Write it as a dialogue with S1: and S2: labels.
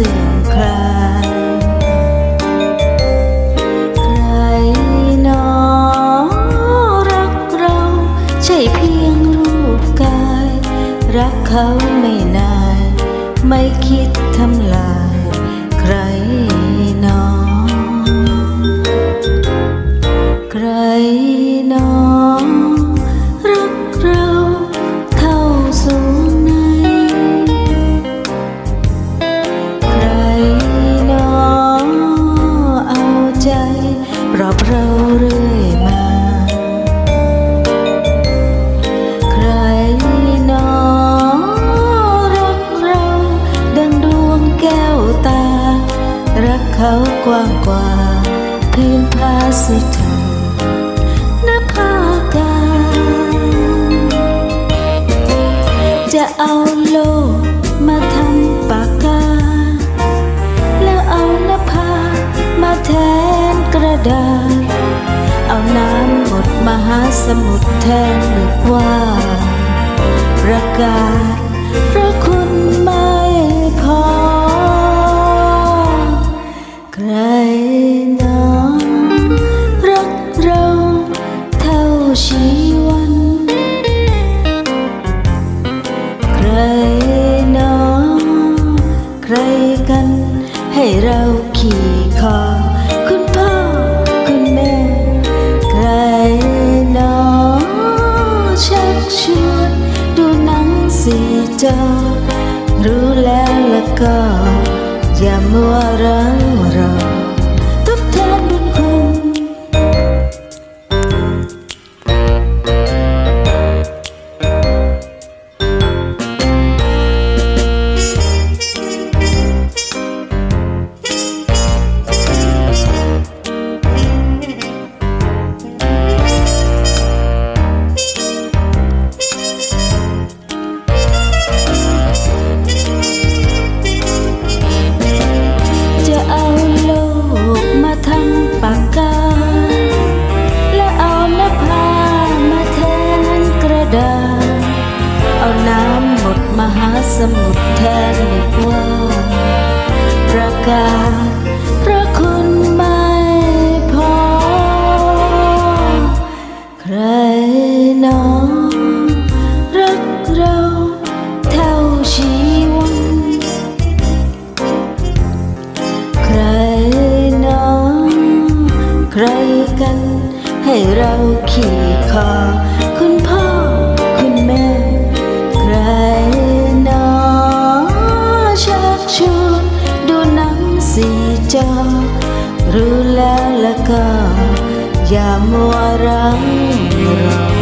S1: สื่อมคลายใครนอรักเรา ใช่เพียงรูปกาย รักเขาไม่นายไม่คิดทำลาย เรื่อยมา ใครนอรักเรา ดังดวงแก้วตา รักเขากว้างกว่าพื้นผ้าสิเธอนภากาจะเอาโลก สมุทรแทนหรือว่าประกาศเพราะคุณไม่พอ ใครหนองรักเราเท่าชีวัน ใครหนองใครกันให้เราขี่ จอ รู้แล้วแล้วก็ อย่ามัวรังรอ แทนว่าประกาศเพราะคุณไม่พอ ใครหนองรักเราเท่าชีวันใครหนองใครกันให้เราขี่คอคุณ ชวนดูหนังสีจอ รู้แล้วละก็ อย่ามัวรังรอ